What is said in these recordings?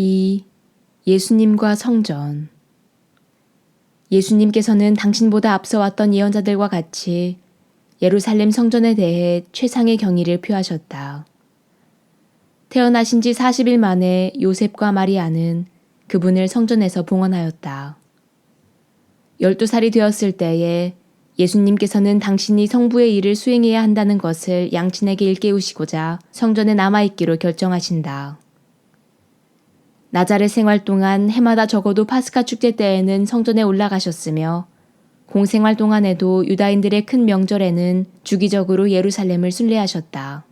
2. 예수님과 성전 예수님께서는 당신보다 앞서 왔던 예언자들과 같이 예루살렘 성전에 대해 최상의 경의를 표하셨다. 태어나신 지 40일 만에 요셉과 마리아는 그분을 성전에서 봉헌하였다. 12살이 되었을 때에 예수님께서는 당신이 성부의 일을 수행해야 한다는 것을 양친에게 일깨우시고자 성전에 남아있기로 결정하신다. 나자렛 생활 동안 해마다 적어도 파스카 축제 때에는 성전에 올라가셨으며 공생활 동안에도 유다인들의 큰 명절에는 주기적으로 예루살렘을 순례하셨다.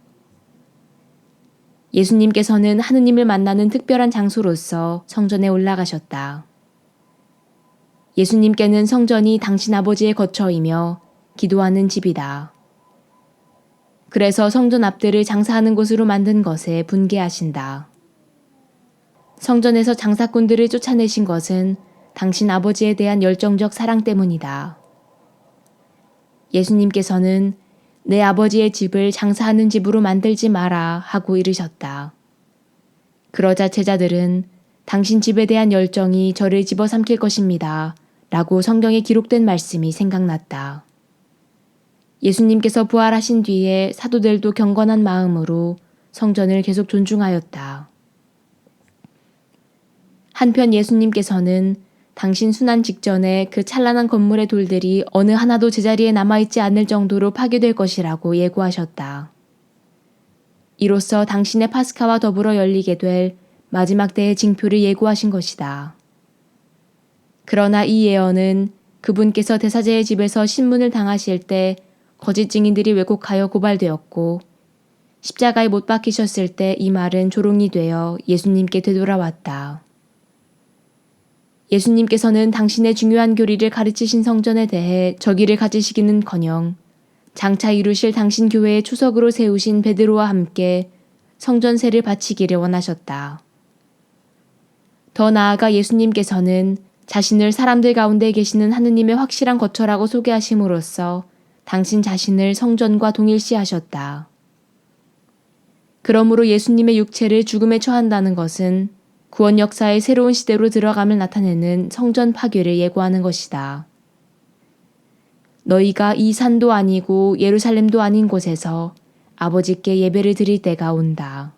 예수님께서는 하느님을 만나는 특별한 장소로서 성전에 올라가셨다. 예수님께는 성전이 당신 아버지의 거처이며 기도하는 집이다. 그래서 성전 앞들을 장사하는 곳으로 만든 것에 분개하신다. 성전에서 장사꾼들을 쫓아내신 것은 당신 아버지에 대한 열정적 사랑 때문이다. 예수님께서는 내 아버지의 집을 장사하는 집으로 만들지 마라 하고 이르셨다. 그러자 제자들은 당신 집에 대한 열정이 저를 집어삼킬 것입니다. 라고 성경에 기록된 말씀이 생각났다. 예수님께서 부활하신 뒤에 사도들도 경건한 마음으로 성전을 계속 존중하였다. 한편 예수님께서는 당신 순환 직전에 그 찬란한 건물의 돌들이 어느 하나도 제자리에 남아있지 않을 정도로 파괴될 것이라고 예고하셨다. 이로써 당신의 파스카와 더불어 열리게 될 마지막 때의 징표를 예고하신 것이다. 그러나 이 예언은 그분께서 대사제의 집에서 신문을 당하실 때 거짓 증인들이 왜곡하여 고발되었고 십자가에 못 박히셨을 때 이 말은 조롱이 되어 예수님께 되돌아왔다. 예수님께서는 당신의 중요한 교리를 가르치신 성전에 대해 적의를 가지시기는 커녕 장차 이루실 당신 교회의 추석으로 세우신 베드로와 함께 성전세를 바치기를 원하셨다. 더 나아가 예수님께서는 자신을 사람들 가운데 계시는 하느님의 확실한 거처라고 소개하심으로써 당신 자신을 성전과 동일시하셨다. 그러므로 예수님의 육체를 죽음에 처한다는 것은 구원 역사의 새로운 시대로 들어감을 나타내는 성전 파괴를 예고하는 것이다. 너희가 이 산도 아니고 예루살렘도 아닌 곳에서 아버지께 예배를 드릴 때가 온다.